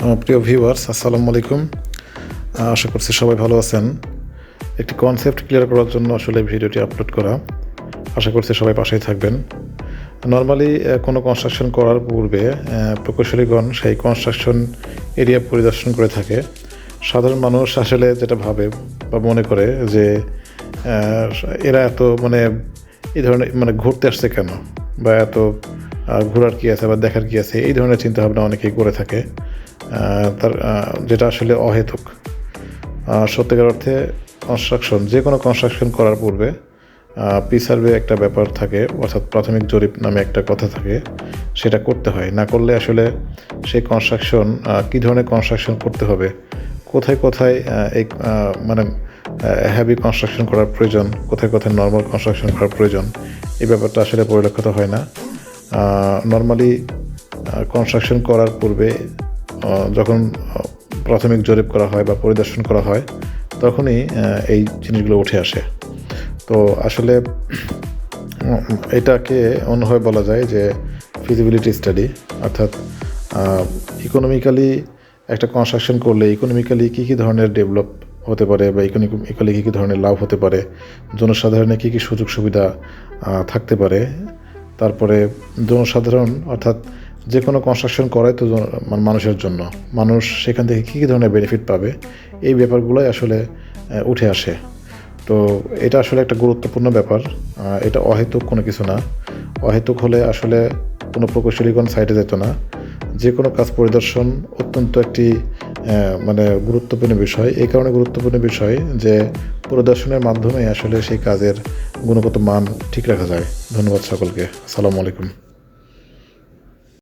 আহ, প্রিয় ভিউয়ার্স আসসালামু আলাইকুম। আশা করছি সবাই ভালো আছেন। একটি কনসেপ্ট ক্লিয়ার করার জন্য আসলে ভিডিওটি আপলোড করা। আশা করছি সবাই পাশেই থাকবেন। নর্মালি কোনো কনস্ট্রাকশন করার পূর্বে প্রকৌশলীগণ সেই কনস্ট্রাকশন এরিয়া পরিদর্শন করে থাকে। সাধারণ মানুষ আসলে যেটা ভাবে বা মনে করে যে এরা এত মানে এই ধরনের মানে ঘুরতে আসছে কেন? বা এত ঘোরার কী আছে বা দেখার কী আছে? এই ধরনের চিন্তাভাবনা অনেকেই করে থাকে। তার যেটা আসলে অহেতুক। সত্যিকার অর্থে কনস্ট্রাকশন যে কোনো কনস্ট্রাকশন করার পূর্বে পি সার্ভে একটা ব্যাপার থাকে, অর্থাৎ প্রাথমিক জরিপ নামে একটা কথা থাকে, সেটা করতে হয়। না করলে আসলে সেই কনস্ট্রাকশন কী ধরনের কনস্ট্রাকশন করতে হবে? কোথায় কোথায় এই মানে হ্যাভি কনস্ট্রাকশন করার প্রয়োজন? কোথায় কোথায় নর্মাল কনস্ট্রাকশন করার প্রয়োজন? এই ব্যাপারটা আসলে পরিলক্ষিত হয় না। নর্মালি কনস্ট্রাকশন করার পূর্বে যখন প্রাথমিক জরিপ করা হয় বা পরিদর্শন করা হয়, তখনই এই জিনিসগুলো উঠে আসে। তো আসলে এটাকে অন্যভাবে বলা যায় যে ফিজিবিলিটি স্টাডি অর্থাৎ ইকোনমিক্যালি একটা কনস্ট্রাকশন করলে ইকোনমিক্যালি কী কী ধরনের ডেভেলপ হতে পারে বা ইকোনমিক্যালি কী কী ধরনের লাভ হতে পারে, জনসাধারণের কী কী সুযোগ সুবিধা থাকতে পারে, তারপরে জনসাধারণ, অর্থাৎ যে কোনো কনস্ট্রাকশন করাই তো মানে মানুষের জন্য। মানুষ সেখান থেকে কী কী ধরনের বেনিফিট পাবে, এই ব্যাপারগুলোই আসলে উঠে আসে। তো এটা আসলে একটা গুরুত্বপূর্ণ ব্যাপার। এটা অহেতুক কোনো কিছু না। অহেতুক হলে আসলে কোনো প্রকৌশলীগণ সাইডে যেত না। যে কোনো কাজ পরিদর্শন অত্যন্ত একটি মানে গুরুত্বপূর্ণ বিষয়। এই কারণে গুরুত্বপূর্ণ বিষয় যে পরিদর্শনের মাধ্যমে আসলে সেই কাজের গুণগত মান ঠিক রাখা যায়। ধন্যবাদ সকলকে। আসসালামু আলাইকুম।